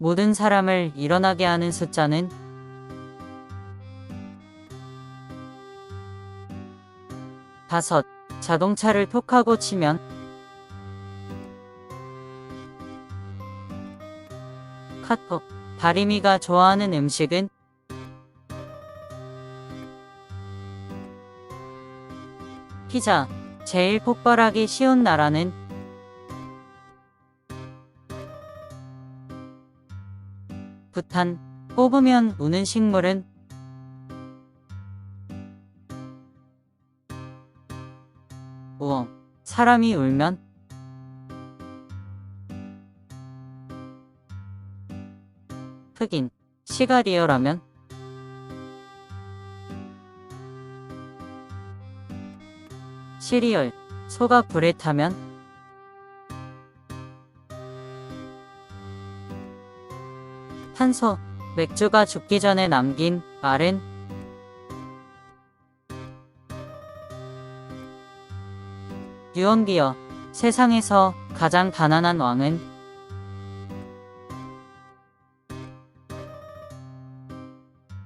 모든 사람을 일어나게 하는 숫자는 다섯. 자동차를 톡하고 치면 카톡. 다리미가 좋아하는 음식은 피자. 제일 폭발하기 쉬운 나라는 부탄. 뽑으면 우는 식물은 우엉. 사람이 울면 흑인. 시가 리얼하면 시리얼. 소가 불에 타면 탄소. 맥주가 죽기 전에 남긴 말은 유언비어. 세상에서 가장 가난한 왕은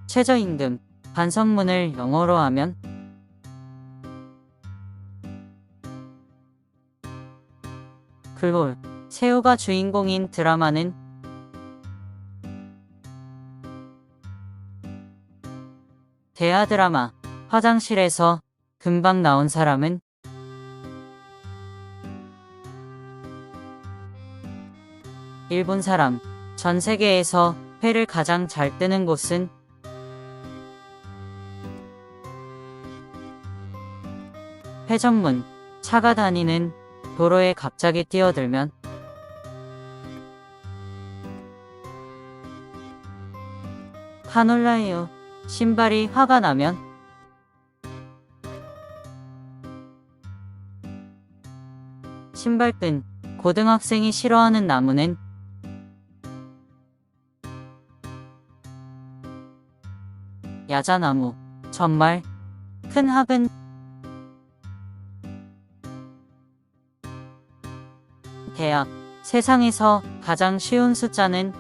최저임금. 반성문을 영어로 하면 글롤. 새우가 주인공인 드라마는 대하 드라마. 화장실에서 금방 나온 사람은 일본 사람. 전 세계에서 회를 가장 잘 뜨는 곳은 회 전문. 차가 다니는 도로에 갑자기 뛰어들면 카놀라예요. 신발이 화가 나면 신발끈. 고등학생이 싫어하는 나무는 야자나무. 정말 큰 학은 대학. 세상에서 가장 쉬운 숫자는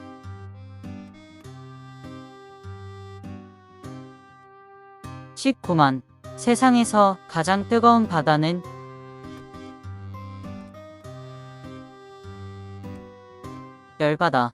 (19만) 세상에서 가장 뜨거운 바다는? 열바다